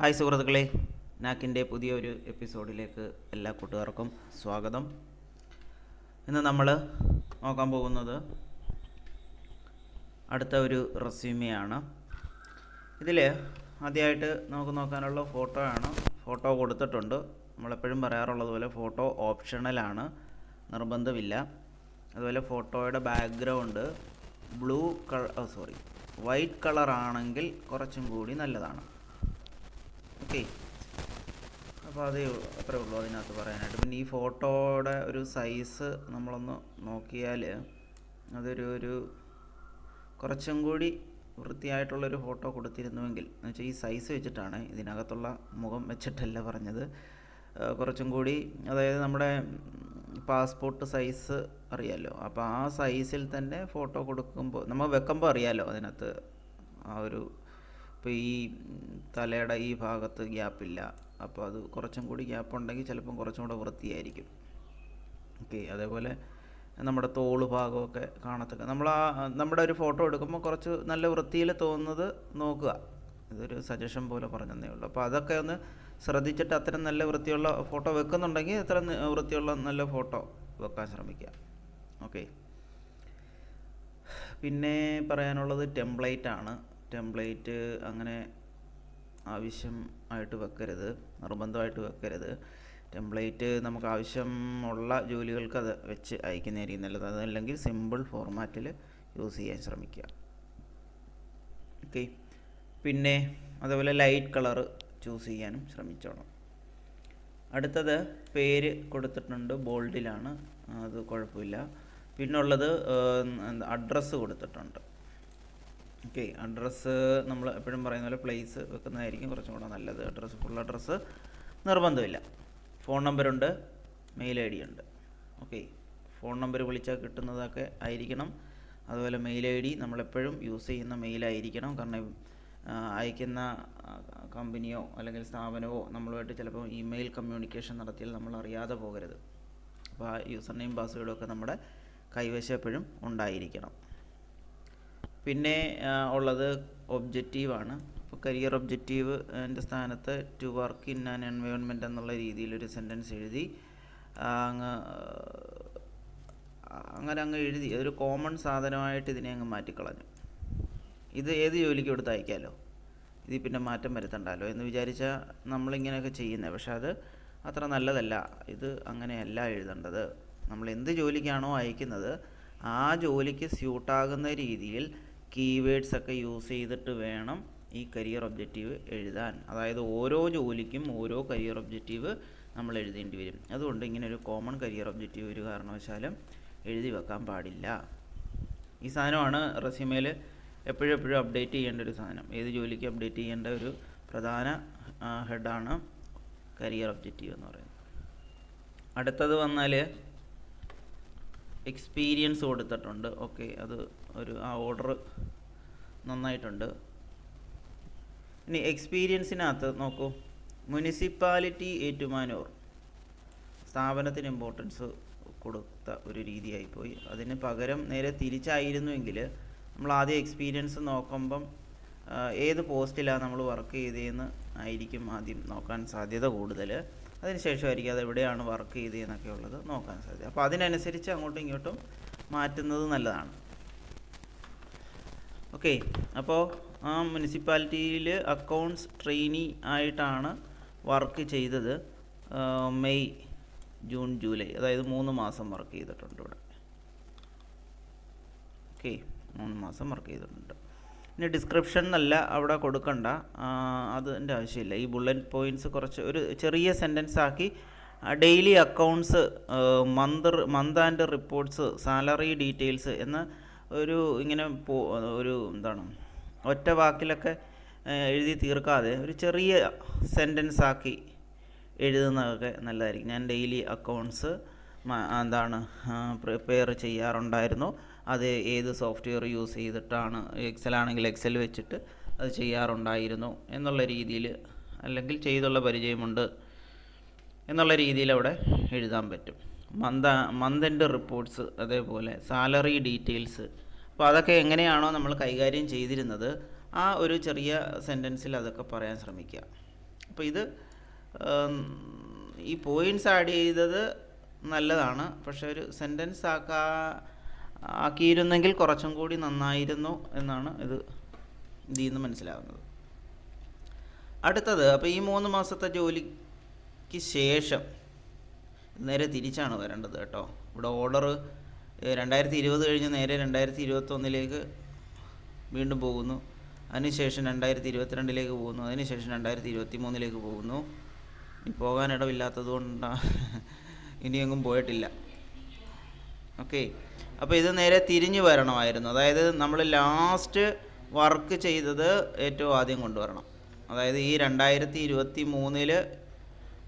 Hi സുഹൃത്തുക്കളെ നാക്കിന്റെ പുതിയൊരു എപ്പിസോഡിലേക്ക് എല്ലാ കൂട്ടുകാർക്കും സ്വാഗതം. ഇന്ന് നമ്മൾ നോക്കാൻ പോകുന്നത് അടുത്ത ഒരു റെസ്യൂമെയാണ്. ഇതിൽ ആദ്യമായിട്ട് നമുക്ക് നോക്കാനുള്ള ഫോട്ടോ ആണ്. ഫോട്ടോ കൊടുത്തിട്ടുണ്ട്. നമ്മളെപ്പോഴും പറയാറുള്ളത് പോലെ ഫോട്ടോ ഓപ്ഷണലാണ് നിർബന്ധമില്ല. അതുപോലെ ഫോട്ടോയുടെ background blue colour sorry white colour ആണെങ്കിൽ കുറച്ചും കൂടി നല്ലതാണ്. ഓക്കെ അപ്പോൾ അതേ അത്രേ ഉള്ളൂ അതിനകത്ത് പറയാനായിട്ട്. പിന്നെ ഈ ഫോട്ടോയുടെ ഒരു സൈസ് നമ്മളൊന്ന് നോക്കിയാൽ അതൊരു ഒരു കുറച്ചും കൂടി വൃത്തിയായിട്ടുള്ളൊരു ഫോട്ടോ കൊടുത്തിരുന്നുവെങ്കിൽ എന്ന് വെച്ചാൽ ഈ സൈസ് വെച്ചിട്ടാണ് ഇതിനകത്തുള്ള മുഖം വെച്ചിട്ടല്ല പറഞ്ഞത്. കുറച്ചും കൂടി അതായത് നമ്മുടെ പാസ്പോർട്ട് സൈസ് അറിയാമല്ലോ അപ്പോൾ ആ സൈസിൽ തന്നെ ഫോട്ടോ കൊടുക്കുമ്പോൾ നമ്മൾ വെക്കുമ്പോൾ അറിയാമല്ലോ അതിനകത്ത് ആ ഒരു ഇപ്പോൾ ഈ തലയുടെ ഈ ഭാഗത്ത് ഗ്യാപ്പില്ല അപ്പോൾ അത് കുറച്ചും കൂടി ഗ്യാപ്പ് ഉണ്ടെങ്കിൽ ചിലപ്പം കുറച്ചും കൂടെ വൃത്തിയായിരിക്കും. ഓക്കെ അതേപോലെ നമ്മുടെ തോൾ ഭാഗമൊക്കെ കാണത്തക്ക നമ്മൾ ആ നമ്മുടെ ഒരു ഫോട്ടോ എടുക്കുമ്പോൾ കുറച്ച് നല്ല വൃത്തിയിൽ തോന്നുന്നത് നോക്കുക. ഇതൊരു സജഷൻ പോലെ പറഞ്ഞതേ ഉള്ളൂ. അപ്പോൾ അതൊക്കെ ഒന്ന് ശ്രദ്ധിച്ചിട്ട് അത്തരം നല്ല വൃത്തിയുള്ള ഫോട്ടോ വെക്കുന്നുണ്ടെങ്കിൽ അത്ര വൃത്തിയുള്ള നല്ല ഫോട്ടോ വെക്കാൻ ശ്രമിക്കുക. ഓക്കെ പിന്നെ പറയാനുള്ളത് ടെംപ്ലേറ്റ് ആണ്. ടെംപ്ലേറ്റ് അങ്ങനെ ആവശ്യമായിട്ട് വെക്കരുത് നിർബന്ധമായിട്ട് വെക്കരുത്. ടെംപ്ലേറ്റ് നമുക്ക് ആവശ്യമുള്ള ജോലികൾക്ക് അത് വെച്ച് അയക്കുന്നതായിരിക്കും നല്ലത്. അതല്ലെങ്കിൽ സിമ്പിൾ ഫോർമാറ്റിൽ യൂസ് ചെയ്യാൻ ശ്രമിക്കുക. ഓക്കെ പിന്നെ അതേപോലെ ലൈറ്റ് കളറ് ചൂസ് ചെയ്യാനും ശ്രമിച്ചോണം. അടുത്തത് പേര് കൊടുത്തിട്ടുണ്ട് ബോൾഡിലാണ് അത് കുഴപ്പമില്ല. പിന്നുള്ളത് അഡ്രസ്സ് കൊടുത്തിട്ടുണ്ട്. ഓക്കെ അഡ്രസ്സ് നമ്മൾ എപ്പോഴും പറയുന്ന പോലെ പ്ലേസ് വെക്കുന്നതായിരിക്കും കുറച്ചും കൂടെ നല്ലത്. അഡ്രസ്സ് ഫുൾ അഡ്രസ്സ് നിർബന്ധമില്ല. ഫോൺ നമ്പറുണ്ട് മെയിൽ ഐ ഡി ഉണ്ട്. ഓക്കെ ഫോൺ നമ്പർ വിളിച്ചാൽ കിട്ടുന്നതൊക്കെ ആയിരിക്കണം. അതുപോലെ മെയിൽ ഐ ഡി നമ്മളെപ്പോഴും യൂസ് ചെയ്യുന്ന മെയിലായിരിക്കണം കാരണം അയക്കുന്ന കമ്പനിയോ അല്ലെങ്കിൽ സ്ഥാപനമോ നമ്മളുമായിട്ട് ചിലപ്പോൾ ഇമെയിൽ കമ്മ്യൂണിക്കേഷൻ നടത്തിയാൽ നമ്മൾ അറിയാതെ പോകരുത്. അപ്പോൾ ആ യൂസർ നെയിം പാസ്വേഡും ഒക്കെ നമ്മുടെ കൈവശം എപ്പോഴും ഉണ്ടായിരിക്കണം. പിന്നെ ഉള്ളത് ഒബ്ജക്റ്റീവാണ് അപ്പോൾ കരിയർ ഒബ്ജക്റ്റീവ് എന്റെ സ്ഥാനത്ത് to work in an environment എന്നുള്ള രീതിയിലൊരു സെന്റൻസ് എഴുതി അങ്ങ് അങ്ങനെ അങ്ങ് എഴുതി. ഒരു കോമൺ സാധനമായിട്ട് ഇതിനെ അങ്ങ് മാറ്റിക്കളഞ്ഞു. ഇത് ഏത് ജോലിക്ക് കൊടുത്ത് അയക്കാമല്ലോ ഇതിൽ പിന്നെ മാറ്റം വരുത്തണ്ടല്ലോ എന്ന് വിചാരിച്ചാൽ നമ്മളിങ്ങനെയൊക്കെ ചെയ്യുന്നത് പക്ഷെ അത് അത്ര നല്ലതല്ല. ഇത് അങ്ങനെയല്ല എഴുതേണ്ടത്. നമ്മൾ എന്ത് ജോലിക്കാണോ അയക്കുന്നത് ആ ജോലിക്ക് സ്യൂട്ടാകുന്ന രീതിയിൽ കീവേഡ്സ് ഒക്കെ യൂസ് ചെയ്തിട്ട് വേണം ഈ കരിയർ ഒബ്ജക്റ്റീവ് എഴുതാൻ. അതായത് ഓരോ ജോലിക്കും ഓരോ കരിയർ ഒബ്ജക്റ്റീവ് നമ്മൾ എഴുതേണ്ടി വരും. അതുകൊണ്ട് ഇങ്ങനെ ഒരു കോമൺ കരിയർ ഒബ്ജക്റ്റീവ് ഒരു കാരണവശാലും എഴുതി വെക്കാൻ പാടില്ല. ഈ സാധനമാണ് റെസ്യൂമേൽ എപ്പോഴും എപ്പോഴും അപ്ഡേറ്റ് ചെയ്യേണ്ട ഒരു സാധനം. ഏത് ജോലിക്ക് അപ്ഡേറ്റ് ചെയ്യേണ്ട ഒരു പ്രധാന ഹെഡാണ് കരിയർ ഒബ്ജക്റ്റീവ് എന്ന് പറയുന്നത്. അടുത്തത് വന്നാൽ എക്സ്പീരിയൻസ് കൊടുത്തിട്ടുണ്ട്. ഓക്കെ അത് ഒരു ആ ഓർഡർ നന്നായിട്ടുണ്ട്. ഇനി എക്സ്പീരിയൻസിനകത്ത് നോക്കൂ. മുനിസിപ്പാലിറ്റി ഏറ്റുമാനൂർ. സ്ഥാപനത്തിന് ഇമ്പോർട്ടൻസ് കൊടുത്ത ഒരു രീതിയായിപ്പോയി. അതിന് പകരം നേരെ തിരിച്ചായിരുന്നുവെങ്കിൽ നമ്മൾ ആദ്യം എക്സ്പീരിയൻസ് നോക്കുമ്പം ഏത് പോസ്റ്റിലാണ് നമ്മൾ വർക്ക് ചെയ്തതെന്ന് ആയിരിക്കും ആദ്യം നോക്കാൻ സാധ്യത കൂടുതൽ അതിനുശേഷമായിരിക്കും അത് എവിടെയാണ് വർക്ക് ചെയ്തതെന്നൊക്കെ ഉള്ളത് നോക്കാൻ സാധ്യത. അപ്പോൾ അതിനനുസരിച്ച് അങ്ങോട്ടും ഇങ്ങോട്ടും മാറ്റുന്നത് നല്ലതാണ്. ഓക്കെ. അപ്പോൾ ആ മുനിസിപ്പാലിറ്റിയിൽ അക്കൗണ്ട്സ് ട്രെയിനി ആയിട്ടാണ് വർക്ക് ചെയ്തത്. May June July. അതായത് മൂന്ന് മാസം വർക്ക് ചെയ്തിട്ടുണ്ട് ഇവിടെ. ഓക്കെ. മൂന്ന് മാസം വർക്ക് ചെയ്തിട്ടുണ്ട്. ഇനി ഡിസ്ക്രിപ്ഷൻ എന്നല്ല അവിടെ കൊടുക്കണ്ട. അതിന്റെ ആവശ്യമില്ല. ഈ ബുള്ളറ്റ് പോയിന്റ്സ് കുറച്ച് ഒരു ചെറിയ സെന്റൻസ് ആക്കി. Daily accounts month month and reports salary details എന്ന ഒരു ഇങ്ങനെ പോ ഒരു എന്താണ് ഒറ്റ വാക്കിലൊക്കെ എഴുതി തീർക്കാതെ ഒരു ചെറിയ സെന്റൻസ് ആക്കി എഴുതുന്നതൊക്കെ നല്ലതായിരിക്കും. ഞാൻ ഡെയിലി അക്കൗണ്ട്സ് എന്താണ് പ്രിപ്പയർ ചെയ്യാറുണ്ടായിരുന്നു. അത് ഏത് സോഫ്റ്റ്വെയർ യൂസ് ചെയ്തിട്ടാണ് എക്സൽ ആണെങ്കിൽ എക്സൽ വെച്ചിട്ട് അത് ചെയ്യാറുണ്ടായിരുന്നു എന്നുള്ള രീതിയിൽ അല്ലെങ്കിൽ ചെയ്തുള്ള പരിചയമുണ്ട് എന്നുള്ള രീതിയിൽ അവിടെ എഴുതാൻ പറ്റും. മന്ത മന്ത് റിപ്പോർട്ട്സ് അതേപോലെ സാലറി ഡീറ്റെയിൽസ് അപ്പോൾ അതൊക്കെ എങ്ങനെയാണോ നമ്മൾ കൈകാര്യം ചെയ്തിരുന്നത് ആ ഒരു ചെറിയ സെന്റൻസിൽ അതൊക്കെ പറയാൻ ശ്രമിക്കുക. അപ്പോൾ ഇത് ഈ പോയിന്റ്സ് ആഡ് ചെയ്തത് നല്ലതാണ്. പക്ഷെ ഒരു സെന്റൻസ് ആക്കാ ആക്കിയിരുന്നെങ്കിൽ കുറച്ചും കൂടി നന്നായിരുന്നു എന്നാണ് ഇത് ഇതിൽ നിന്ന് മനസ്സിലാകുന്നത് അടുത്തത് അപ്പോൾ ഈ മൂന്ന് മാസത്തെ ജോലിക്ക് ശേഷം നേരെ തിരിച്ചാണ് വരേണ്ടത് കേട്ടോ. ഇവിടെ ഓർഡർ രണ്ടായിരത്തി ഇരുപത് കഴിഞ്ഞ് നേരെ രണ്ടായിരത്തി ഇരുപത്തൊന്നിലേക്ക് വീണ്ടും പോകുന്നു. അതിനുശേഷം രണ്ടായിരത്തി ഇരുപത്തിരണ്ടിലേക്ക് പോകുന്നു. അതിനുശേഷം രണ്ടായിരത്തി ഇരുപത്തി മൂന്നിലേക്ക് പോകുന്നു. ഇനി പോകാൻ ഇടമില്ലാത്തത് കൊണ്ടാണ് ഇനിയെങ്ങും പോയിട്ടില്ല. ഓക്കെ. അപ്പോൾ ഇത് നേരെ തിരിഞ്ഞു വരണമായിരുന്നു. അതായത് നമ്മൾ ലാസ്റ്റ് വർക്ക് ചെയ്തത് ഏറ്റവും ആദ്യം കൊണ്ടുവരണം. അതായത് ഈ രണ്ടായിരത്തി ഇരുപത്തി മൂന്നിൽ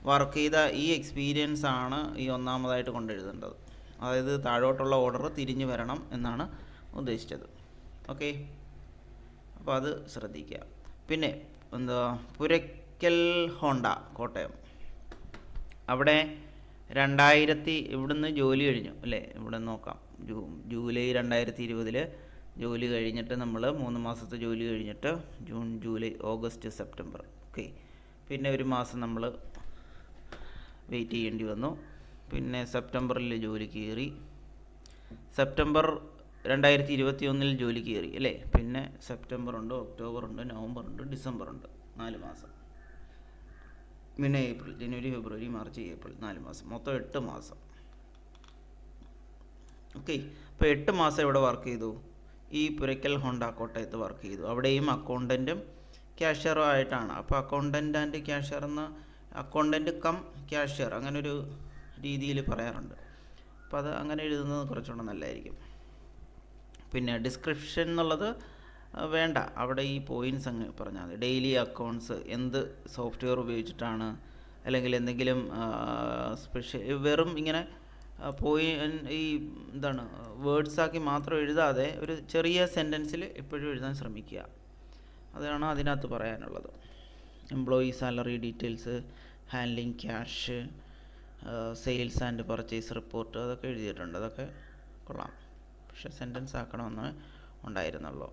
വർക്ക് ചെയ്ത ഈ എക്സ്പീരിയൻസ് ആണ് ഈ ഒന്നാമതായിട്ട് കൊണ്ടെഴുതേണ്ടത് അതായത് താഴോട്ടുള്ള ഓർഡർ തിരിഞ്ഞു വരണം എന്നാണ് ഉദ്ദേശിച്ചത്. ഓക്കെ അപ്പോൾ അത് ശ്രദ്ധിക്കുക. പിന്നെ എന്താ പുരയ്ക്കൽ ഹോണ്ട കോട്ടയം. അവിടെ രണ്ടായിരത്തി ഇവിടുന്ന് ജോലി കഴിഞ്ഞു അല്ലേ? ഇവിടെ നോക്കാം. ജൂ ജൂലൈ രണ്ടായിരത്തി ഇരുപതിൽ ജോലി കഴിഞ്ഞിട്ട് നമ്മൾ മൂന്ന് മാസത്തെ ജോലി കഴിഞ്ഞിട്ട് June July August September. Okay പിന്നെ ഒരു മാസം നമ്മൾ വെയിറ്റ് ചെയ്യേണ്ടി വന്നു. പിന്നെ സെപ്റ്റംബറിൽ ജോലി കയറി. സെപ്റ്റംബർ രണ്ടായിരത്തി ഇരുപത്തി ഒന്നിൽ ജോലി കയറി അല്ലേ? പിന്നെ സെപ്റ്റംബർ ഉണ്ട് ഒക്ടോബർ ഉണ്ട് നവംബർ ഉണ്ട് ഡിസംബർ ഉണ്ട് നാല് മാസം. പിന്നെ ഏപ്രിൽ ജനുവരി ഫെബ്രുവരി മാർച്ച് ഏപ്രിൽ നാല് മാസം. മൊത്തം എട്ട് മാസം. ഓക്കെ. അപ്പോൾ എട്ട് മാസം ഇവിടെ വർക്ക് ചെയ്തു? ഈ പുരയ്ക്കൽ ഹോണ്ട കോട്ടയത്ത് വർക്ക് ചെയ്തു. അവിടെയും അക്കൗണ്ടന്റും ക്യാഷ്യറും ആയിട്ടാണ്. അപ്പോൾ അക്കൗണ്ടന്റ് ആൻഡ് ക്യാഷ്യർ എന്ന അക്കൗണ്ടന്റ് കം ക്യാഷ്യർ അങ്ങനൊരു രീതിയിൽ പറയാറുണ്ട്. അപ്പോൾ അത് അങ്ങനെ എഴുതുന്നത് കുറച്ചുകൂടെ നല്ലതായിരിക്കും. പിന്നെ ഡിസ്ക്രിപ്ഷൻ എന്നുള്ളത് വേണ്ട. അവിടെ ഈ പോയിന്റ്സ് അങ്ങ് പറഞ്ഞാൽ മതി. ഡെയിലി അക്കൗണ്ട്സ് എന്ത് സോഫ്റ്റ്വെയർ ഉപയോഗിച്ചിട്ടാണ് അല്ലെങ്കിൽ എന്തെങ്കിലും സ്പെഷ്യൽ വെറും ഇങ്ങനെ പോയി ഈ എന്താണ് വേർഡ്സ് ആക്കി മാത്രം എഴുതാതെ ഒരു ചെറിയ സെന്റൻസിൽ എപ്പോഴും എഴുതാൻ ശ്രമിക്കുക. അതാണ് അതിനകത്ത് പറയാനുള്ളത്. Employee salary details handling cash sales and purchase report അതൊക്കെ എഴുതിയിട്ടുണ്ട്. അതൊക്കെ കൊള്ളാം. പക്ഷേ സെന്റൻസ് ആക്കണമെന്ന് ഉണ്ടായിരുന്നുള്ളൂ.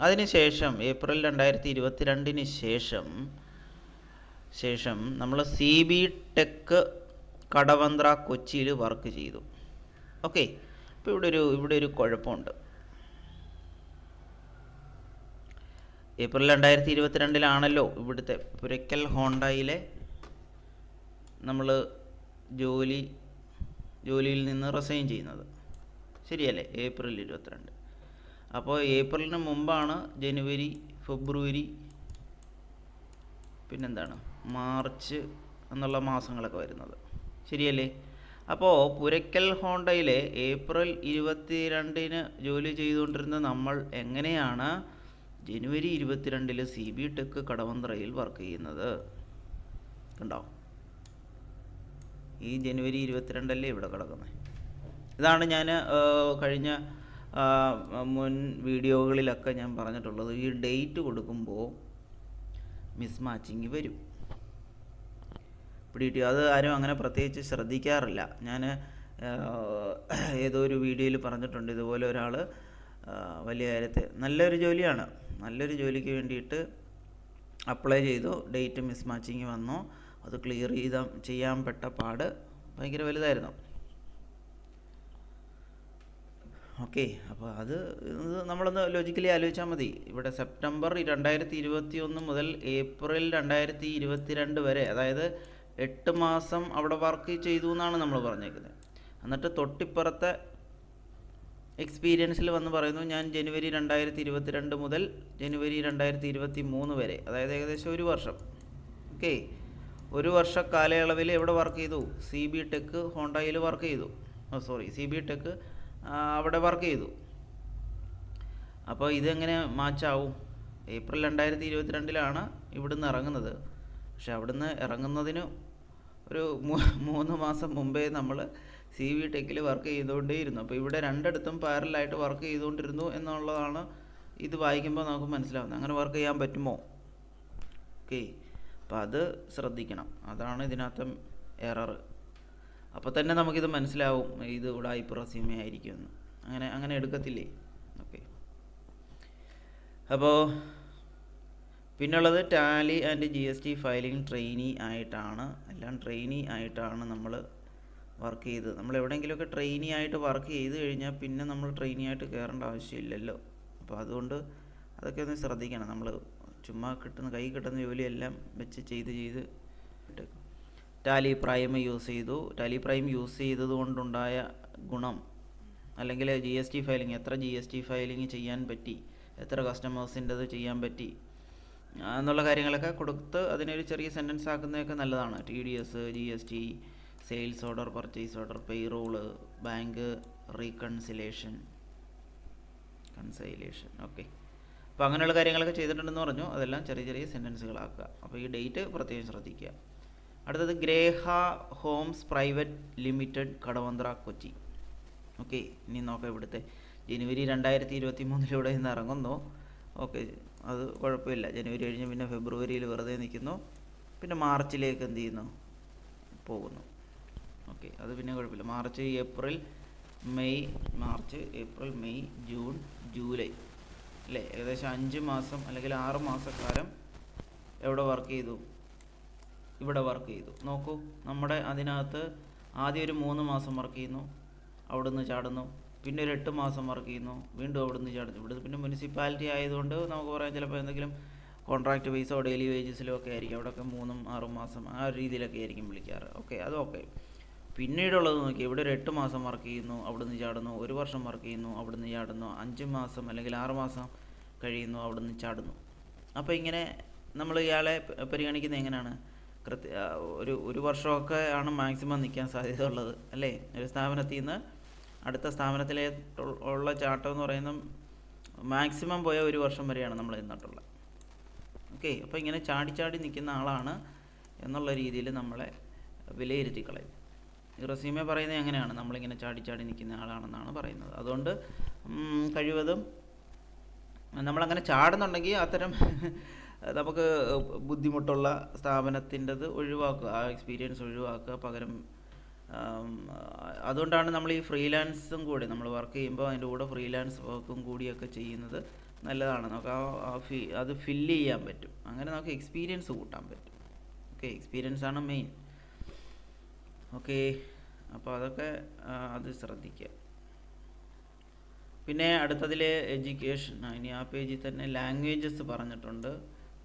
അതിനുശേഷം ഏപ്രിൽ രണ്ടായിരത്തി ഇരുപത്തിരണ്ടിന് ശേഷം ശേഷം നമ്മൾ സി ബി ടെക് കടവന്ത്ര കൊച്ചിയിൽ വർക്ക് ചെയ്തു. ഓക്കെ അപ്പോൾ ഇവിടെ ഒരു ഇവിടെ ഒരു കുഴപ്പമുണ്ട്. ഏപ്രിൽ രണ്ടായിരത്തി ഇരുപത്തിരണ്ടിലാണല്ലോ ഇവിടുത്തെ പുരയ്ക്കൽ ഹോണ്ടയിലെ നമ്മൾ ജോലി ജോലിയിൽ നിന്ന് റിസൈൻ ചെയ്യുന്നത്. ശരിയല്ലേ? ഏപ്രിൽ ഇരുപത്തിരണ്ട്. അപ്പോൾ ഏപ്രിലിന് മുമ്പാണ് ജനുവരി ഫെബ്രുവരി പിന്നെന്താണ്? മാർച്ച് എന്നുള്ള മാസങ്ങളൊക്കെ വരുന്നത്. ശരിയല്ലേ? അപ്പോൾ പുരയ്ക്കൽ ഹോണ്ടയിലെ ഏപ്രിൽ ഇരുപത്തിരണ്ടിന് ജോലി ചെയ്തുകൊണ്ടിരുന്ന നമ്മൾ എങ്ങനെയാണ് ജനുവരി ഇരുപത്തിരണ്ടിൽ സി ബി ടെക് കടവന്ത്രയിൽ വർക്ക് ചെയ്യുന്നത്? കണ്ടോ? ഈ ജനുവരി ഇരുപത്തിരണ്ടല്ലേ ഇവിടെ കിടക്കുന്നത്. ഇതാണ് ഞാൻ കഴിഞ്ഞ മുൻ വീഡിയോകളിലൊക്കെ ഞാൻ പറഞ്ഞിട്ടുള്ളത്. ഈ ഡേറ്റ് കൊടുക്കുമ്പോൾ മിസ് മാച്ചിങ് വരും. പിടികിട്ടി അത് ആരും അങ്ങനെ പ്രത്യേകിച്ച് ശ്രദ്ധിക്കാറില്ല. ഞാൻ ഏതോ ഒരു വീഡിയോയിൽ പറഞ്ഞിട്ടുണ്ട് ഇതുപോലെ ഒരാൾ വലിയ കാര്യത്തെ നല്ലൊരു ജോലിയാണ്. നല്ലൊരു ജോലിക്ക് വേണ്ടിയിട്ട് അപ്ലൈ ചെയ്തു ഡേറ്റ് മിസ് മാച്ചിങ് വന്നു. അത് ക്ലിയർ ചെയ്ത ചെയ്യാൻ പെട്ട പാട് ഭയങ്കര വലുതായിരുന്നു. ഓക്കെ അപ്പോൾ അത് നമ്മളൊന്ന് ലോജിക്കലി ആലോചിച്ചാൽ മതി. ഇവിടെ സെപ്റ്റംബർ രണ്ടായിരത്തി ഇരുപത്തി ഒന്ന് മുതൽ ഏപ്രിൽ രണ്ടായിരത്തി ഇരുപത്തിരണ്ട് വരെ അതായത് എട്ട് മാസം അവിടെ വർക്ക് ചെയ്തു എന്നാണ് നമ്മൾ പറഞ്ഞേക്കുന്നത് എന്നിട്ട് തൊട്ടിപ്പുറത്തെ എക്സ്പീരിയൻസിൽ വന്ന് പറയുന്നു ഞാൻ ജനുവരി രണ്ടായിരത്തി ഇരുപത്തിരണ്ട് മുതൽ ജനുവരി രണ്ടായിരത്തി ഇരുപത്തി മൂന്ന് വരെ അതായത് ഏകദേശം ഒരു വർഷം. ഓക്കെ ഒരു വർഷ കാലയളവിൽ എവിടെ വർക്ക് ചെയ്തു? സി ബി ടെക് ഹോണ്ടയിൽ വർക്ക് ചെയ്തു. സോറി സി ബി ടെക് അവിടെ വർക്ക് ചെയ്തു. അപ്പോൾ ഇതെങ്ങനെ മാച്ചാവും? ഏപ്രിൽ രണ്ടായിരത്തി ഇരുപത്തിരണ്ടിലാണ് ഇവിടുന്ന് ഇറങ്ങുന്നത്. പക്ഷെ അവിടുന്ന് ഇറങ്ങുന്നതിന് ഒരു മൂന്ന് മാസം മുമ്പേ നമ്മൾ സി വി ടെക്കിൽ വർക്ക് ചെയ്തുകൊണ്ടേയിരുന്നു. അപ്പോൾ ഇവിടെ രണ്ടിടത്തും പാരലായിട്ട് വർക്ക് ചെയ്തുകൊണ്ടിരുന്നു എന്നുള്ളതാണ് ഇത് വായിക്കുമ്പോൾ നമുക്ക് മനസ്സിലാവുന്നത്. അങ്ങനെ വർക്ക് ചെയ്യാൻ പറ്റുമോ? ഓക്കെ അപ്പോൾ അത് ശ്രദ്ധിക്കണം. അതാണ് ഇതിനകത്ത് എറർ അപ്പോൾ തന്നെ നമുക്കിത് മനസ്സിലാവും ഇത് ഉടായിപ്പ് റസ്യൂമേ ആയിരിക്കുമെന്ന്. അങ്ങനെ അങ്ങനെ എടുക്കത്തില്ലേ? ഓക്കെ. അപ്പോൾ പിന്നുള്ളത് Tally and G S T filing trainee ആയിട്ടാണ്. എല്ലാം ട്രെയിനി ആയിട്ടാണ് നമ്മൾ വർക്ക് ചെയ്തത്. നമ്മൾ എവിടെയെങ്കിലുമൊക്കെ ട്രെയിനി ആയിട്ട് വർക്ക് ചെയ്ത് കഴിഞ്ഞാൽ പിന്നെ നമ്മൾ ട്രെയിനി ആയിട്ട് കയറേണ്ട ആവശ്യമില്ലല്ലോ. അപ്പോൾ അതുകൊണ്ട് അതൊക്കെ ഒന്ന് ശ്രദ്ധിക്കണം. നമ്മൾ ചുമ്മാ കിട്ടുന്ന കൈ കിട്ടുന്ന ജോലിയെല്ലാം വെച്ച് ചെയ്ത് ചെയ്ത് ടാലി പ്രൈം യൂസ് ചെയ്തു. ടാലി പ്രൈം യൂസ് ചെയ്തത് കൊണ്ടുണ്ടായ ഗുണം അല്ലെങ്കിൽ ജി എസ് ടി ഫയലിംഗ് എത്ര ജി എസ് ടി ഫയലിംഗ് ചെയ്യാൻ പറ്റി എത്ര കസ്റ്റമേഴ്സിന്റെത് ചെയ്യാൻ പറ്റി എന്നുള്ള കാര്യങ്ങളൊക്കെ കൊടുത്ത് അതിനൊരു ചെറിയ സെന്റൻസ് ആക്കുന്നതൊക്കെ നല്ലതാണ്. T D S G S T sales order purchase order payroll bank reconciliation conciliation okay അപ്പോൾ അങ്ങനെയുള്ള കാര്യങ്ങളൊക്കെ ചെയ്തിട്ടുണ്ടെന്ന് പറഞ്ഞു. അതെല്ലാം ചെറിയ ചെറിയ സെന്റൻസുകളാക്കുക അപ്പോൾ ഈ ഡേറ്റ് പ്രത്യേകം ശ്രദ്ധിക്കുക. അടുത്തത് Greha Homes Private Limited Kadavanthra Kochi. Okay ഇനി നോക്കാം ഇവിടുത്തെ. ജനുവരി രണ്ടായിരത്തി ഇരുപത്തി മൂന്നിലൂടെ ഇന്ന് ഇറങ്ങുന്നു. ഓക്കെ അത് കുഴപ്പമില്ല. ജനുവരി കഴിഞ്ഞ് പിന്നെ ഫെബ്രുവരിയിൽ വെറുതെ നിൽക്കുന്നു. പിന്നെ മാർച്ചിലേക്ക് എന്ത് ചെയ്യുന്നു? പോകുന്നു. ഓക്കെ അത് പിന്നെ കുഴപ്പമില്ല. March April May March April May June July. അല്ലേ ഏകദേശം അഞ്ച് മാസം അല്ലെങ്കിൽ ആറ് മാസക്കാലം എവിടെ വർക്ക് ചെയ്തു? ഇവിടെ വർക്ക് ചെയ്തു. നോക്കൂ നമ്മുടെ അതിനകത്ത് ആദ്യം ഒരു മൂന്ന് മാസം വർക്ക് ചെയ്യുന്നു അവിടുന്ന് ചാടുന്നു. പിന്നെ ഒരു എട്ട് മാസം വർക്ക് ചെയ്യുന്നു വീണ്ടും അവിടുന്ന് ചാടുന്നു. ഇവിടുന്ന് പിന്നെ മുനിസിപ്പാലിറ്റി ആയതുകൊണ്ട് നമുക്ക് പറയാം ചിലപ്പോൾ എന്തെങ്കിലും കോൺട്രാക്ട് ബേസോ ഡെയിലി വേജസിലോ ഒക്കെ ആയിരിക്കും. അവിടെയൊക്കെ മൂന്നും ആറും മാസം ആ ഒരു രീതിയിലൊക്കെ ആയിരിക്കും വിളിക്കാറ്. ഓക്കെ അത് ഓക്കെ പിന്നീടുള്ളത് നോക്കി ഇവിടെ ഒരു എട്ട് മാസം വർക്ക് ചെയ്യുന്നു അവിടുന്ന് ചാടുന്നു ഒരു വർഷം വർക്ക് ചെയ്യുന്നു അവിടുന്ന് ചാടുന്നു അഞ്ച് മാസം അല്ലെങ്കിൽ ആറ് മാസം കഴിയുന്നു അവിടുന്ന് ചാടുന്നു അപ്പോൾ ഇങ്ങനെ നമ്മൾ ഇയാളെ പരിഗണിക്കുന്നത് എങ്ങനെയാണ്? കൃത്യ ഒരു ഒരു വർഷമൊക്കെ ആണ് മാക്സിമം നിൽക്കാൻ സാധ്യത ഉള്ളത് അല്ലേ? ഒരു സ്ഥാപനത്തിൽ നിന്ന് അടുത്ത സ്ഥാപനത്തിലെ ഉള്ള ചാട്ടം എന്ന് പറയുന്നത് മാക്സിമം പോയ ഒരു വർഷം വരെയാണ് നമ്മൾ നിന്നിട്ടുള്ളത്. ഓക്കെ അപ്പോൾ ഇങ്ങനെ ചാടി ചാടി നിൽക്കുന്ന ആളാണ് എന്നുള്ള രീതിയിൽ നമ്മളെ വിലയിരുത്തി കളയും റെസ്യൂമെ പറയുന്നത് എങ്ങനെയാണ്? നമ്മളിങ്ങനെ ചാടി ചാടി നിൽക്കുന്ന ആളാണെന്നാണ് പറയുന്നത്. അതുകൊണ്ട് കഴിവതും നമ്മളങ്ങനെ ചാടുന്നുണ്ടെങ്കിൽ അത്തരം നമുക്ക് ബുദ്ധിമുട്ടുള്ള സ്ഥാപനത്തിന്റെത് ഒഴിവാക്കുക ആ എക്സ്പീരിയൻസ് ഒഴിവാക്കുക. പകരം അതുകൊണ്ടാണ് നമ്മൾ ഈ ഫ്രീലാൻസും കൂടി നമ്മൾ വർക്ക് ചെയ്യുമ്പോൾ അതിന്റെ കൂടെ ഫ്രീലാൻസ് വർക്കും കൂടിയൊക്കെ ചെയ്യുന്നത് നല്ലതാണ്. നമുക്ക് ആ ഫി അത് ഫില്ല് ചെയ്യാൻ പറ്റും. അങ്ങനെ നമുക്ക് എക്സ്പീരിയൻസ് കൂട്ടാൻ പറ്റും. ഓക്കെ എക്സ്പീരിയൻസ് ആണ് മെയിൻ ഓക്കെ. അപ്പോൾ അതൊക്കെ അത് ശ്രദ്ധിക്കുക പിന്നെ അടുത്തതിൽ എഡ്യൂക്കേഷൻ. ഇനി ആ പേജിൽ തന്നെ ലാംഗ്വേജസ് പറഞ്ഞിട്ടുണ്ട്.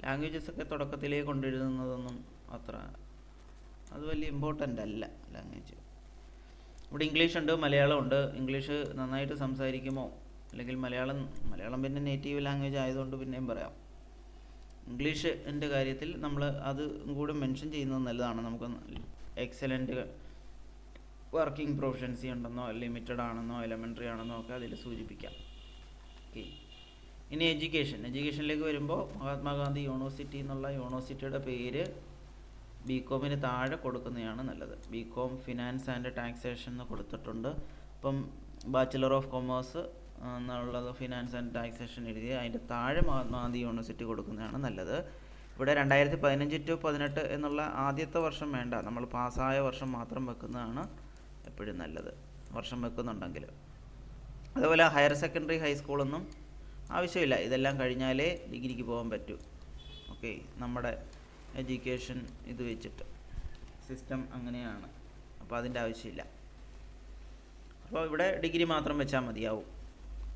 ലാംഗ്വേജസ് ഒക്കെ തുടക്കത്തിലേ കൊണ്ടിരുന്നതൊന്നും അത്ര അത് വലിയ ഇമ്പോർട്ടന്റ് അല്ല ലാംഗ്വേജ്. ഇവിടെ ഇംഗ്ലീഷ് ഉണ്ട് മലയാളം ഉണ്ട്. ഇംഗ്ലീഷ് നന്നായിട്ട് സംസാരിക്കുമോ? അല്ലെങ്കിൽ മലയാളം മലയാളം പിന്നെ നേറ്റീവ് ലാംഗ്വേജ് ആയതുകൊണ്ട് പിന്നെയും പറയാം. ഇംഗ്ലീഷിന്റെ കാര്യത്തിൽ നമ്മൾ അത് കൂടെ മെൻഷൻ ചെയ്യുന്നത് നല്ലതാണ്. നമുക്ക് എക്സലന്റ് വർക്കിംഗ് പ്രൊഫഷൻസി ഉണ്ടെന്നോ ലിമിറ്റഡ് ആണെന്നോ എലമെന്ററി ആണെന്നോ ഒക്കെ അതിൽ സൂചിപ്പിക്കാം. ഓക്കെ ഇനി എഡ്യൂക്കേഷൻ എഡ്യൂക്കേഷനിലേക്ക് വരുമ്പോൾ മഹാത്മാഗാന്ധി യൂണിവേഴ്സിറ്റി എന്നുള്ള യൂണിവേഴ്സിറ്റിയുടെ പേര് ബി കോമിന് താഴെ കൊടുക്കുന്നതാണ് നല്ലത്. B Com finance and taxation എന്ന് കൊടുത്തിട്ടുണ്ട്. ഇപ്പം ബാച്ചിലർ ഓഫ് കൊമേഴ്സ് എന്നുള്ളത് ഫിനാൻസ് ആൻഡ് ടാക്സേഷൻ എഴുതി അതിന്റെ താഴെ മഹാത്മാഗാന്ധി യൂണിവേഴ്സിറ്റി കൊടുക്കുന്നതാണ് നല്ലത്. ഇവിടെ രണ്ടായിരത്തി പതിനഞ്ച് ടു പതിനെട്ട് എന്നുള്ള ആദ്യത്തെ വർഷം വേണ്ട. നമ്മൾ പാസ്സായ വർഷം മാത്രം വെക്കുന്നതാണ് എപ്പോഴും നല്ലത്. വർഷം വെക്കുന്നുണ്ടെങ്കിൽ. അതുപോലെ ഹയർ സെക്കൻഡറി ഹൈസ്കൂളൊന്നും ആവശ്യമില്ല. ഇതെല്ലാം കഴിഞ്ഞാലേ ഡിഗ്രിക്ക് പോകാൻ പറ്റൂ. ഓക്കെ നമ്മുടെ എഡ്യൂക്കേഷൻ ഇത് വെച്ചിട്ട്. സിസ്റ്റം അങ്ങനെയാണ്. അപ്പോൾ അതിന്റെ ആവശ്യമില്ല. അപ്പോൾ ഇവിടെ ഡിഗ്രി മാത്രം വെച്ചാൽ മതിയാവും.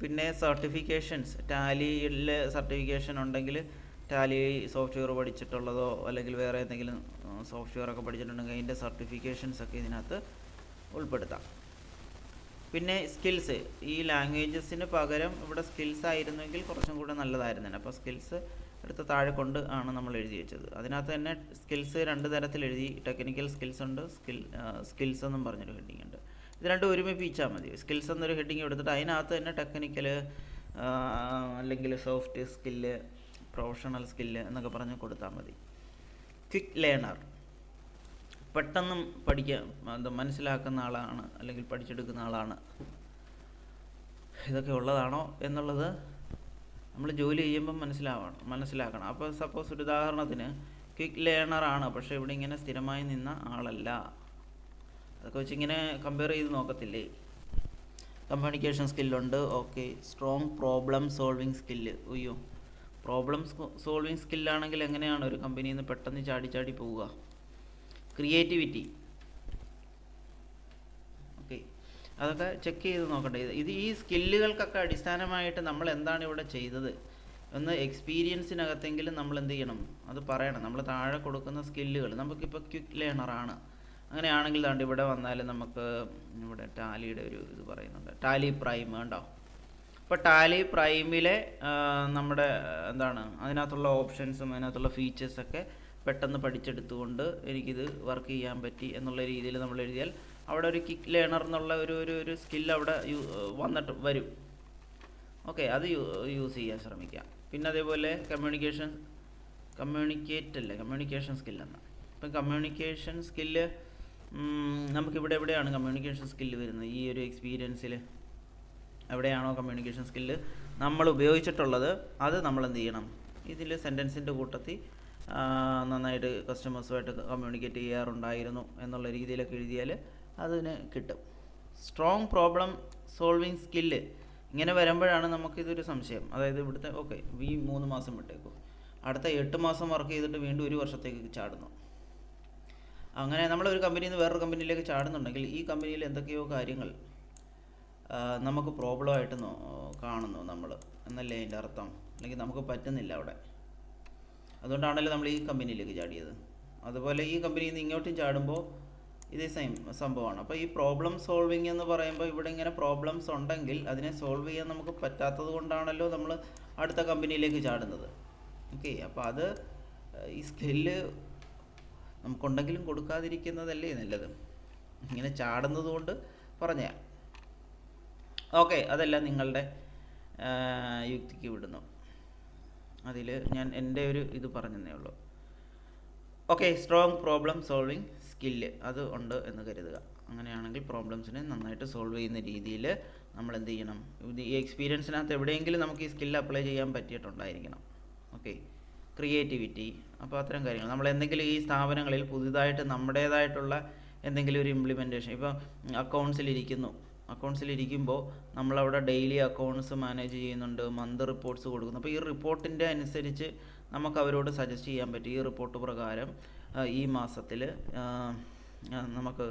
പിന്നെ സർട്ടിഫിക്കേഷൻസ് ടാലിയിൽ സർട്ടിഫിക്കേഷൻ ഉണ്ടെങ്കിൽ ടാലി സോഫ്റ്റ്വെയർ പഠിച്ചിട്ടുള്ളതോ അല്ലെങ്കിൽ വേറെ എന്തെങ്കിലും സോഫ്റ്റ്വെയർ ഒക്കെ പഠിച്ചിട്ടുണ്ടെങ്കിൽ അതിന്റെ സർട്ടിഫിക്കേഷൻസ് ഒക്കെ ഇതിനകത്ത് ഉൾപ്പെടുത്താം. പിന്നെ സ്കിൽസ് ഈ ലാംഗ്വേജസിന് പകരം ഇവിടെ സ്കിൽസ് ആയിരുന്നെങ്കിൽ കുറച്ചും കൂടെ നല്ലതായിരുന്നേനെ. അപ്പോൾ സ്കിൽസ് എടുത്ത് താഴെ കൊണ്ട് ആണ് നമ്മൾ എഴുതി വെച്ചത്. അതിനകത്ത് തന്നെ സ്കിൽസ് രണ്ട് തരത്തിൽ എഴുതി ടെക്നിക്കൽ സ്കിൽസ് ഉണ്ട് സ്കിൽ സ്കിൽസ് എന്നും പറഞ്ഞൊരു ഹെഡിങ് ഉണ്ട്. ഇത് രണ്ടും ഒരുമിപ്പിച്ചാൽ മതി. സ്കിൽസ് എന്നൊരു ഹെഡിങ് എടുത്തിട്ട് അതിനകത്ത് തന്നെ ടെക്നിക്കൽ അല്ലെങ്കിൽ സോഫ്റ്റ് സ്കില്ല് പ്രൊഫഷണൽ സ്കില്ല് എന്നൊക്കെ പറഞ്ഞ് കൊടുത്താൽ മതി. ക്വിക്ക് ലേണർ പെട്ടെന്നും പഠിക്കാൻ എന്താ മനസ്സിലാക്കുന്ന ആളാണ് അല്ലെങ്കിൽ പഠിച്ചെടുക്കുന്ന ആളാണ്. ഇതൊക്കെ ഉള്ളതാണോ എന്നുള്ളത് നമ്മൾ ജോലി ചെയ്യുമ്പം മനസ്സിലാവണം മനസ്സിലാക്കണം. അപ്പോൾ സപ്പോസ് ഒരു ഉദാഹരണത്തിന് ക്വിക്ക് ലേണറാണ് പക്ഷേ ഇവിടെ ഇങ്ങനെ സ്ഥിരമായി നിന്ന ആളല്ല. അതൊക്കെ വെച്ച് ഇങ്ങനെ കമ്പയർ ചെയ്ത് നോക്കത്തില്ലേ? Communication സ്കില്ലുണ്ട് okay strong problem solving skill അയ്യോ പ്രോബ്ലം സോൾവിങ് സ്കില്ലാണെങ്കിൽ എങ്ങനെയാണ് ഒരു കമ്പനിയിൽ നിന്ന് പെട്ടെന്ന് ചാടി ചാടി പോവുക? ക്രിയേറ്റിവിറ്റി ഓക്കെ അതൊക്കെ ചെക്ക് ചെയ്ത് നോക്കട്ടെ ഇത് ഈ സ്കില്ലുകൾക്കൊക്കെ അടിസ്ഥാനമായിട്ട് നമ്മൾ എന്താണ് ഇവിടെ ചെയ്തത്? ഒന്ന് എക്സ്പീരിയൻസിനകത്തെങ്കിലും നമ്മൾ എന്ത് ചെയ്യണം? അത് പറയണം. നമ്മൾ താഴെ കൊടുക്കുന്ന സ്കില്ലുകൾ നമുക്കിപ്പോൾ ക്വിക്ക് ലേണറാണ് അങ്ങനെയാണെങ്കിൽ ദാണ്ട് ഇവിടെ വന്നാൽ നമുക്ക് ഇവിടെ ടാലിയുടെ ഒരു ഇത് പറയുന്നുണ്ട്. ടാലി പ്രൈം കണ്ടോ? ഇപ്പോൾ ടാലി പ്രൈമിലെ നമ്മുടെ എന്താണ് അതിനകത്തുള്ള ഓപ്ഷൻസും അതിനകത്തുള്ള ഫീച്ചേഴ്സൊക്കെ പെട്ടെന്ന് പഠിച്ചെടുത്തുകൊണ്ട് എനിക്കിത് വർക്ക് ചെയ്യാൻ പറ്റി എന്നുള്ള രീതിയിൽ നമ്മൾ എഴുതിയാൽ അവിടെ ഒരു കിക്ക് ലേണർ എന്നുള്ള ഒരു ഒരു ഒരു സ്കിൽ അവിടെ വന്നിട്ട് വരും. ഓക്കെ അത് യൂസ് ചെയ്യാൻ ശ്രമിക്കാം. പിന്നെ അതേപോലെ കമ്മ്യൂണിക്കേഷൻ കമ്മ്യൂണിക്കേറ്റ് അല്ലേ കമ്മ്യൂണിക്കേഷൻ സ്കില്ലെന്ന് ഇപ്പം കമ്മ്യൂണിക്കേഷൻ സ്കില്ല് നമുക്കിവിടെ എവിടെയാണ് കമ്മ്യൂണിക്കേഷൻ സ്കില്ല് വരുന്നത്? ഈ ഒരു എക്സ്പീരിയൻസിൽ എവിടെയാണോ കമ്മ്യൂണിക്കേഷൻ സ്കില്ല് നമ്മൾ ഉപയോഗിച്ചിട്ടുള്ളത് അത് നമ്മൾ എന്ത് ചെയ്യണം? ഇതിൽ സെന്റൻസിന്റെ കൂട്ടത്തിൽ നന്നായിട്ട് കസ്റ്റമേഴ്സുമായിട്ട് കമ്മ്യൂണിക്കേറ്റ് ചെയ്യാറുണ്ടായിരുന്നു എന്നുള്ള രീതിയിലൊക്കെ എഴുതിയാൽ അതിന് കിട്ടും. സ്ട്രോങ് പ്രോബ്ലം സോൾവിങ് സ്കില്ല് ഇങ്ങനെ വരുമ്പോഴാണ് നമുക്കിതൊരു സംശയം. അതായത് ഇവിടുത്തെ ഓക്കെ ഈ മൂന്ന് മാസം വിട്ടേക്കും. അടുത്ത എട്ട് മാസം വർക്ക് ചെയ്തിട്ട് വീണ്ടും ഒരു വർഷത്തേക്ക് ചാടുന്നു. അങ്ങനെ നമ്മളൊരു കമ്പനിയിൽ നിന്ന് വേറൊരു കമ്പനിയിലേക്ക് ചാടുന്നുണ്ടെങ്കിൽ ഈ കമ്പനിയിൽ എന്തൊക്കെയോ കാര്യങ്ങൾ നമുക്ക് പ്രോബ്ലം ആയിട്ട് കാണുന്നു നമ്മൾ. എന്നല്ലേ അതിന്റെ അർത്ഥം? അല്ലെങ്കിൽ നമുക്ക് പറ്റുന്നില്ല അവിടെ. അതുകൊണ്ടാണല്ലോ നമ്മൾ ഈ കമ്പനിയിലേക്ക് ചാടിയത്. അതുപോലെ ഈ കമ്പനിയിൽ നിന്ന് ഇങ്ങോട്ടും ചാടുമ്പോൾ ഇതേ സെയിം സംഭവമാണ്. അപ്പോൾ ഈ പ്രോബ്ലം സോൾവിങ് എന്ന് പറയുമ്പോൾ ഇവിടെ ഇങ്ങനെ പ്രോബ്ലംസ് ഉണ്ടെങ്കിൽ അതിനെ സോൾവ് ചെയ്യാൻ നമുക്ക് പറ്റാത്തത് കൊണ്ടാണല്ലോ നമ്മൾ അടുത്ത കമ്പനിയിലേക്ക് ചാടുന്നത്. ഓക്കെ അപ്പോൾ അത് ഈ സ്കില്ല് നമുക്കുണ്ടെങ്കിലും കൊടുക്കാതിരിക്കുന്നതല്ലേ നല്ലത്? ഇങ്ങനെ ചാടുന്നത് കൊണ്ട് പറഞ്ഞ ഓക്കെ അതെല്ലാം നിങ്ങളുടെ യുക്തിക്ക് വിടുന്നു. അതിൽ ഞാൻ എന്റെ ഒരു ഇത് പറഞ്ഞതേ ഉള്ളൂ. Okay strong problem solving skill അത് ഉണ്ട് എന്ന് കരുതുക. അങ്ങനെയാണെങ്കിൽ പ്രോബ്ലംസിനെ നന്നായിട്ട് സോൾവ് ചെയ്യുന്ന രീതിയിൽ നമ്മൾ എന്ത് ചെയ്യണം? ഇത് ഈ എക്സ്പീരിയൻസിനകത്ത് എവിടെയെങ്കിലും നമുക്ക് ഈ സ്കില്ല് അപ്ലൈ ചെയ്യാൻ പറ്റിയിട്ടുണ്ടായിരിക്കണം. ഓക്കെ ക്രിയേറ്റിവിറ്റി അപ്പോൾ അത്തരം കാര്യങ്ങൾ. നമ്മൾ എന്തെങ്കിലും ഈ സ്ഥാപനങ്ങളിൽ പുതുതായിട്ട് നമ്മുടേതായിട്ടുള്ള എന്തെങ്കിലും ഒരു ഇംപ്ലിമെന്റേഷൻ ഇപ്പോൾ അക്കൗണ്ട്സിലിരിക്കുന്നു അക്കൗണ്ട്സിലിരിക്കുമ്പോൾ നമ്മളവിടെ ഡെയിലി അക്കൗണ്ട്സ് മാനേജ് ചെയ്യുന്നുണ്ട് മന്ത് റിപ്പോർട്ട്സ് കൊടുക്കുന്നു. അപ്പോൾ ഈ റിപ്പോർട്ടിന്റെ അനുസരിച്ച് നമുക്ക് അവരോട് സജസ്റ്റ് ചെയ്യാൻ പറ്റും. ഈ റിപ്പോർട്ട് പ്രകാരം ഈ മാസത്തിൽ നമുക്ക്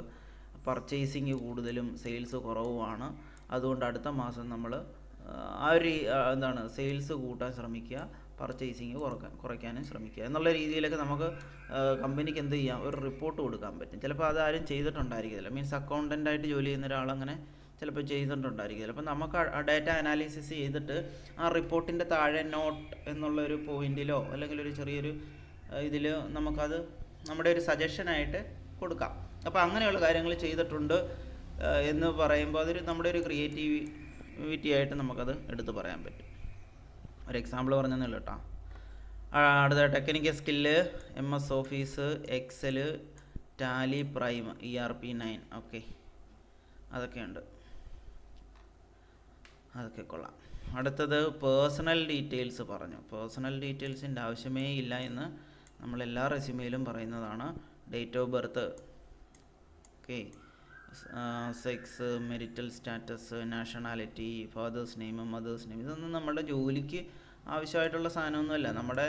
പർച്ചേസിങ് കൂടുതലും സെയിൽസ് കുറവുമാണ്. അതുകൊണ്ട് അടുത്ത മാസം നമ്മൾ ആ ഒരു എന്താണ് സെയിൽസ് കൂട്ടാൻ ശ്രമിക്കുക പർച്ചേസിങ് കുറയ്ക്കാൻ കുറയ്ക്കാനും ശ്രമിക്കുക. എന്നുള്ള രീതിയിലൊക്കെ നമുക്ക് കമ്പനിക്ക് എന്ത് ചെയ്യാം? ഒരു റിപ്പോർട്ട് കൊടുക്കാൻ പറ്റും. ചിലപ്പോൾ അതാരും ചെയ്തിട്ടുണ്ടായിരിക്കില്ല മീൻസ് അക്കൗണ്ടന്റായിട്ട് ജോലി ചെയ്യുന്ന ഒരാളങ്ങനെ ചിലപ്പോൾ ചെയ്തിട്ടുണ്ടായിരിക്കും. ചിലപ്പോൾ നമുക്ക് ആ ഡാറ്റ അനാലിസിസ് ചെയ്തിട്ട് ആ റിപ്പോർട്ടിന്റെ താഴെ നോട്ട് എന്നുള്ളൊരു പോയിന്റിലോ അല്ലെങ്കിൽ ഒരു ചെറിയൊരു ഇതിൽ നമുക്കത് നമ്മുടെ ഒരു സജഷനായിട്ട് കൊടുക്കാം. അപ്പോൾ അങ്ങനെയുള്ള കാര്യങ്ങൾ ചെയ്തിട്ടുണ്ട് എന്ന് പറയുമ്പോൾ അതൊരു നമ്മുടെ ഒരു ക്രിയേറ്റിവിറ്റി ആയിട്ട് നമുക്കത് എടുത്തു പറയാൻ പറ്റും. ഒരു എക്സാമ്പിൾ പറഞ്ഞതെന്നല്ല കേട്ടോ. അടുത്ത technical skill M S Office Excel Tally Prime E R P nine okay അതൊക്കെയുണ്ട്. അതൊക്കെ കൊള്ളാം. അടുത്തത് പേഴ്സണൽ ഡീറ്റെയിൽസ് പറഞ്ഞു. പേഴ്സണൽ ഡീറ്റെയിൽസിന്റെ ആവശ്യമേ ഇല്ല എന്ന് നമ്മൾ എല്ലാ റെസ്യൂമയിലും പറയുന്നതാണ്. Date of birth okay sex marital status nationality father's name mother's name ഇതൊന്നും നമ്മുടെ ജോലിക്ക് ആവശ്യമായിട്ടുള്ള സാധനമൊന്നുമല്ല. നമ്മുടെ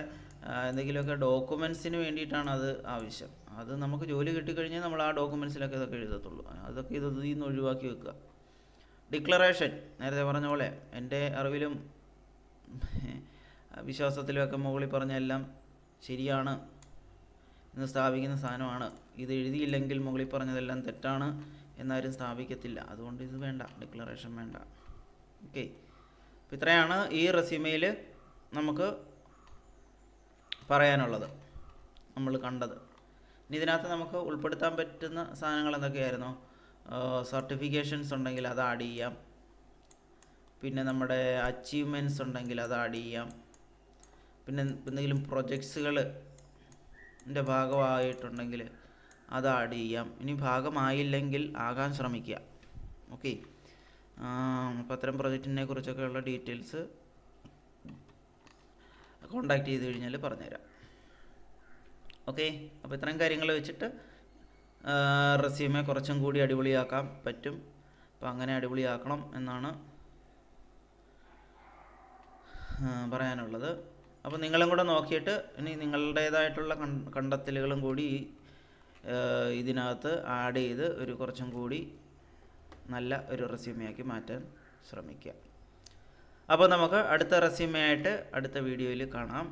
എന്തെങ്കിലുമൊക്കെ ഡോക്യുമെൻസിന് വേണ്ടിയിട്ടാണ് അത് ആവശ്യം. അത് നമുക്ക് ജോലി കിട്ടിക്കഴിഞ്ഞാൽ നമ്മൾ ആ ഡോക്യുമെൻസിലൊക്കെ ഇതൊക്കെ എഴുതത്തുള്ളൂ. അതൊക്കെ ഇത് ഇതിൽ നിന്ന് ഒഴിവാക്കി വെക്കുക. ഡിക്ലറേഷൻ നേരത്തെ പറഞ്ഞ പോലെ എന്റെ അറിവിലും വിശ്വാസത്തിലുമൊക്കെ മുകളിൽ പറഞ്ഞ എല്ലാം ശരിയാണ് എന്ന് സ്ഥാപിക്കുന്ന സാധനമാണ്. ഇത് എഴുതിയില്ലെങ്കിൽ മുകളിൽ പറഞ്ഞതെല്ലാം തെറ്റാണ് എന്നാരും സ്ഥാപിക്കത്തില്ല. അതുകൊണ്ട് ഇത് വേണ്ട ഡിക്ലറേഷൻ വേണ്ട. ഓക്കെ. അപ്പം ഇത്രയാണ് ഈ റെസ്യൂമയിൽ നമുക്ക് പറയാനുള്ളത് നമ്മൾ കണ്ടത്. ഇനി ഇതിനകത്ത് നമുക്ക് ഉൾപ്പെടുത്താൻ പറ്റുന്ന സാധനങ്ങൾ എന്തൊക്കെയായിരുന്നു? സർട്ടിഫിക്കേഷൻസ് ഉണ്ടെങ്കിൽ അത് ആഡ് ചെയ്യാം. പിന്നെ നമ്മുടെ അച്ചീവ്മെന്റ്സ് ഉണ്ടെങ്കിൽ അത് ആഡ് ചെയ്യാം. പിന്നെ എന്തെങ്കിലും പ്രൊജക്ട്സുകൾ ഭാഗമായിട്ടുണ്ടെങ്കിൽ അത് ആഡ് ചെയ്യാം. ഇനി ഭാഗമായില്ലെങ്കിൽ ആകാൻ ശ്രമിക്കുക. ഓക്കെ അപ്പോൾ അത്തരം പ്രൊജക്റ്റിനെ കുറിച്ചൊക്കെയുള്ള ഡീറ്റെയിൽസ് കോണ്ടാക്ട് ചെയ്ത് കഴിഞ്ഞാൽ പറഞ്ഞുതരാം. ഓക്കെ അപ്പോൾ ഇത്രയും കാര്യങ്ങൾ വെച്ചിട്ട് റെസ്യൂമെ കുറച്ചും കൂടി അടിപൊളിയാക്കാൻ പറ്റും. അപ്പോൾ അങ്ങനെ അടിപൊളിയാക്കണം എന്നാണ് പറയാനുള്ളത്. അപ്പോൾ നിങ്ങളും കൂടെ നോക്കിയിട്ട് ഇനി നിങ്ങളുടേതായിട്ടുള്ള കണ്ടെത്തലുകളും കൂടി ഇതിനകത്ത് ആഡ് ചെയ്ത് ഒരു കുറച്ചും കൂടി നല്ല ഒരു റെസ്യൂമിയാക്കി മാറ്റാൻ ശ്രമിക്കുക. അപ്പോൾ നമുക്ക് അടുത്ത റെസ്യൂമിയായിട്ട് അടുത്ത വീഡിയോയിൽ കാണാം.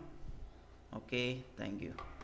Okay thank